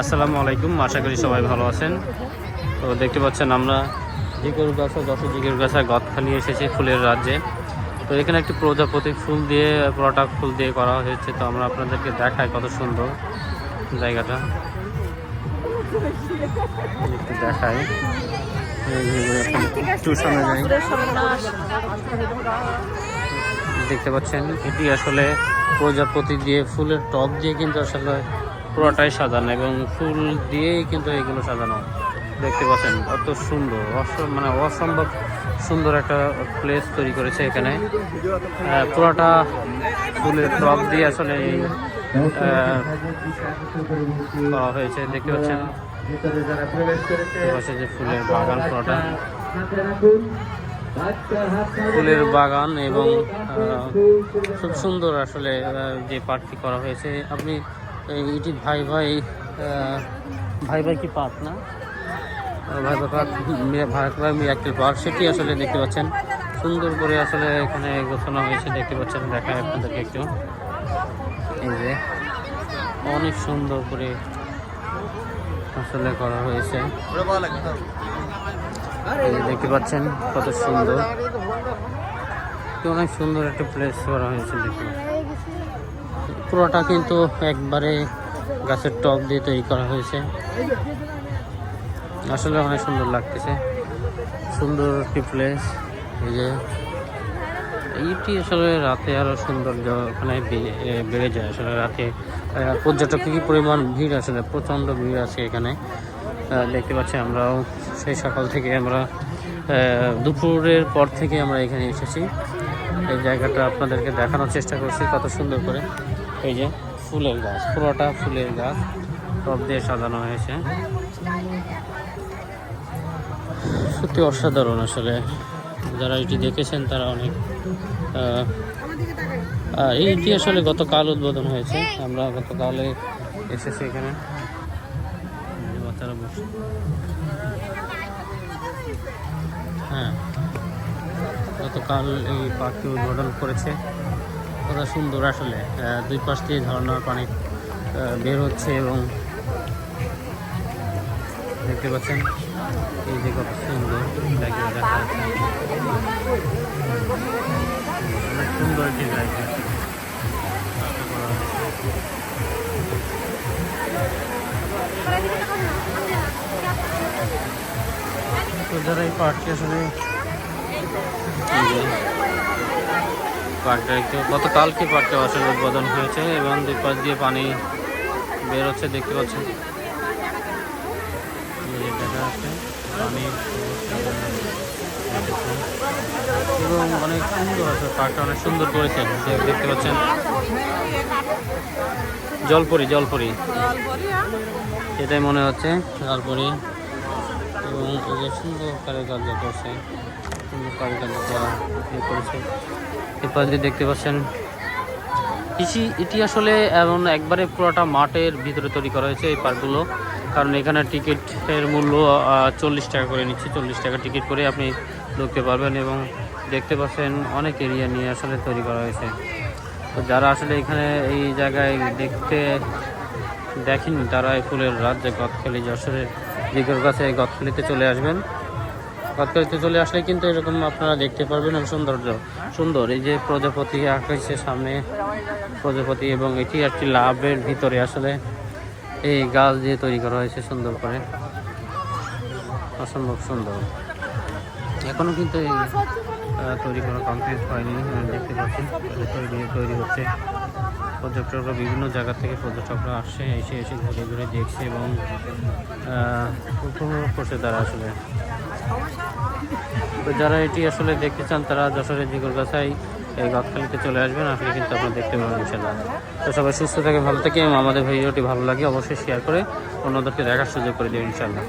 আসসালামু আলাইকুম, আশা করি সবাই ভালো আছেন। তো দেখতে পাচ্ছেন আমরা জিগর গাছা যশোর জিগর গাছা গদখালি এসেছি ফুলের রাজ্যে। তো এখানে একটি প্রজাপতি ফুল দিয়ে, পুরোটা ফুল দিয়ে করা হয়েছে। তো আমরা আপনাদেরকে দেখাই কত সুন্দর জায়গাটা। দেখাই। দেখতে পাচ্ছেন, এটি আসলে প্রজাপতি দিয়ে, ফুলের টপ দিয়ে কিন্তু আসলে পুরোটাই সাজানো এবং ফুল দিয়েই কিন্তু এগুলো সাজানো। দেখতে পাচ্ছেন অত সুন্দর মানে অসম্ভব সুন্দর একটা প্লেস তৈরি করেছে এখানে। পুরোটা ফুলের টপ দিয়ে আসলে করা হয়েছে। দেখতে পাচ্ছেন? যে ফুলের বাগান পুরোটা। ফুলের বাগান এবং খুব সুন্দর আসলে যে পার্কটি করা হয়েছে। আপনি এই এটি ভাই ভাই ভাই ভাই কি পার্ক না? ভাই ভাই পার্ক ভাই ভাই পার্ক সেটি আসলে দেখতে পাচ্ছেন। সুন্দর করে আসলে এখানে গোছানো হয়েছে, দেখতে পাচ্ছেন। দেখায় আপনাদেরকে একটু। এই যে, অনেক সুন্দর করে আসলে করা হয়েছে। দেখতে পাচ্ছেন, কত সুন্দর। অনেক সুন্দর একটা প্লেস করা হয়েছে দেখুন পুরোটা কিন্তু একবারে গাছের টব দিয়ে তৈরি করা হয়েছে। আসলে অনেক সুন্দর লাগতেছে। সুন্দর একটি প্লেস এই যে, এইটি আসলে রাতে আরও সৌন্দর্য ওখানে বেড়ে যায়। আসলে রাতে পর্যটক কি পরিমাণ ভিড় আসলে, প্রচণ্ড ভিড় আছে এখানে। দেখতে পাচ্ছি আমরাও সেই সকাল থেকে আমরা দুপুরের পর থেকে আমরা এখানে এসেছি। এই জায়গাটা আপনাদেরকে দেখানোর চেষ্টা করছি কত সুন্দর করে। এই যে ফুলের গাছ, পুরোটা ফুলের গাছ টব দিয়ে সাজানো হয়েছে। সত্যি অসাধারণ আসলে। যারা এটি দেখেছেন, তারা অনেক এইটি আসলে গতকাল উদ্বোধন হয়েছে। আমরা গতকালে এসেছি এখানে। বাচ্চারা বসে। হ্যাঁ গতকাল এই পার্কটি উদ্বোধন করেছে। কত সুন্দর আসলে দুই পাশ দিয়ে ঝর্ণার পানি বের হচ্ছে এবং দেখতে পাচ্ছেন, এই যে কত সুন্দর সুন্দর। তো যারা এই পার্কটি আসলে পার্কটা একটু গতকালকে পার্কটা আসলে উদ্বোধন হয়েছে এবং দুই পাশ দিয়ে পানি বের হচ্ছে দেখতে পাচ্ছেন। দেখা যাচ্ছে এবং অনেক সুন্দর আছে পার্কটা, অনেক সুন্দর করেছেন দেখতে পাচ্ছেন, জলপরি জলপরি। এটাই মনে হচ্ছে, জলপরি। এবং এই যে সুন্দর কারুকার্য করছে, সুন্দর কারুকার্য করা করেছে। এরপর যে দেখতে পাচ্ছেন কৃষি এটি আসলে এমন একবারে পুরোটা মাঠের ভিতরে তৈরি করা হয়েছে এই পার্কগুলো। কারণ এখানে টিকিটের মূল্য চল্লিশ টাকা করে নিচ্ছে। চল্লিশ টাকা টিকিট করে আপনি ঢুকতে পারবেন এবং দেখতে পাচ্ছেন অনেক এরিয়া নিয়ে আসলে তৈরি করা হয়েছে। তো যারা আসলে এখানে এই জায়গায় দেখতে দেখেনি তারা এই ফুলের রাজ্যে গদখালি যশোরের দিকের কাছে এই গদখালিতে চলে আসবেন। গদখালিতে চলে আসলে কিন্তু এরকম আপনারা দেখতে পারবেন সৌন্দর্য। সুন্দর, এই যে প্রজাপতি আঁকাইছে সামনে। প্রজাপতি এবং এটি একটি লাভের ভিতরে আসলে এই গাছ দিয়ে তৈরি করা হয়েছে সুন্দর করে। অসম্ভব সুন্দর। এখনও কিন্তু এই তৈরি করা কমপ্লিট হয়নি দেখতে পাচ্ছি তৈরি হচ্ছে। পর্যটকরা বিভিন্ন জায়গা থেকে পর্যটকরা আসছে এসে এসে ঘুরে ঘুরে দেখছে এবং উপভোগ করছে তারা আসলে। তো যারা এটি আসলে দেখতে চান, তারা যশোরের জিগরগাছায় এই গদখালিতে চলে আসবেন। আসলে কিন্তু আপনার দেখতে পাবেন ইনশাল্লাহ তো সবাই সুস্থ থাকে ভালো থাকে এবং আমাদের ভিডিওটি ভালো লাগে, অবশ্যই শেয়ার করে অন্যদেরকে দেখার সুযোগ করে দেবেন ইনশাল্লাহ